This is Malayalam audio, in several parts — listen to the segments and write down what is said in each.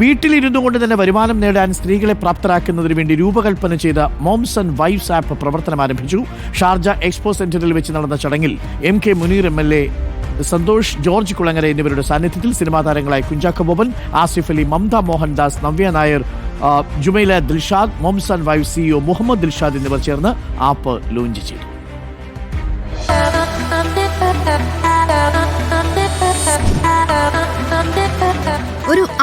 വീട്ടിലിരുന്നു കൊണ്ട് തന്നെ വരുമാനം നേടാൻ സ്ത്രീകളെ പ്രാപ്തരാക്കുന്നതിന് വേണ്ടി രൂപകൽപ്പന ചെയ്ത മോംസ് വൈഫ്സ് ആപ്പ് പ്രവർത്തനം ആരംഭിച്ചു. ഷാർജ എക്സ്പോ സെന്ററിൽ വെച്ച് നടന്ന ചടങ്ങിൽ M K Muneer M L A Santhosh George Kulangara എന്നിവരുടെ സാന്നിധ്യത്തിൽ സിനിമാ താരങ്ങളായ Kunchacko Boban Asif Ali Mamta Mohandas Navya Nair Jumaila Dilshad moms wife CEO Muhammad Dilshad എന്നിവർ ചേർന്ന് ആപ്പ് ലോഞ്ച് ചെയ്തു.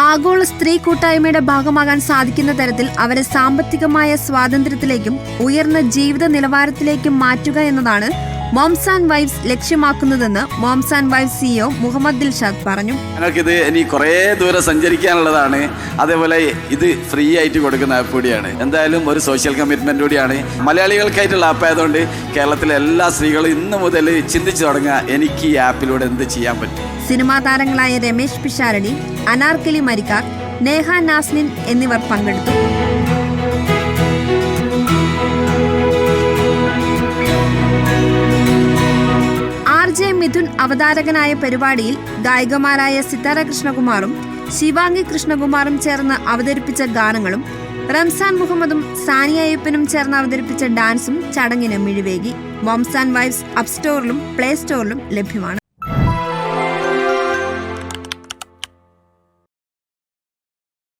ആഗോള സ്ത്രീ കൂട്ടായ്മയുടെ ഭാഗമാകാൻ സാധിക്കുന്ന തരത്തിൽ അവരെ സാമ്പത്തികമായ സ്വാതന്ത്ര്യത്തിലേക്കും ഉയർന്ന ജീവിത നിലവാരത്തിലേക്കും മാറ്റുക എന്നതാണ് moms and wives ലക്ഷ്യമാക്കുന്നതെന്ന് moms and wife CEO Muhammad Dilshad പറഞ്ഞു. ഞങ്ങൾക്കിത് ഇനി കുറേ ദൂരം സഞ്ചരിക്കാനുള്ളതാണ്. അതേപോലെ ഇത് ഫ്രീ ആയിട്ട് കൊടുക്കുന്ന ആപ്പ് കൂടിയാണ്. എന്തായാലും ഒരു സോഷ്യൽ കമ്മിറ്റ്മെന്റ് കൂടിയാണ്. മലയാളികൾക്കായിട്ടുള്ള ആപ്പ് ആയതുകൊണ്ട് കേരളത്തിലെ എല്ലാ സ്ത്രീകളും ഇന്ന് മുതൽ ചിന്തിച്ചു തുടങ്ങുക എനിക്ക് ഈ ആപ്പിലൂടെ എന്ത് ചെയ്യാൻ പറ്റും. സിനിമാ താരങ്ങളായ രമേശ് പിഷാരടി അനാർക്കലി മരിക്കാർ നേഹ നാസ്നിൻ എന്നിവർ പങ്കെടുത്തു. മിഥുൻ അവതാരകനായ പരിപാടിയിൽ ഗായികമാരായ സിതാര കൃഷ്ണകുമാറും ശിവാംഗി കൃഷ്ണകുമാറും ചേർന്ന് അവതരിപ്പിച്ച ഗാനങ്ങളും റംസാൻ മുഹമ്മദും സാനിയ അയ്യപ്പനും ചേർന്ന് അവതരിപ്പിച്ച ഡാൻസും ചടങ്ങിന് മിഴിവേകി. വംസാൻ വൈബ്സ് വൈഫ്സ് അപ്പ് സ്റ്റോറിലും പ്ലേ സ്റ്റോറിലും ലഭ്യമാണ്.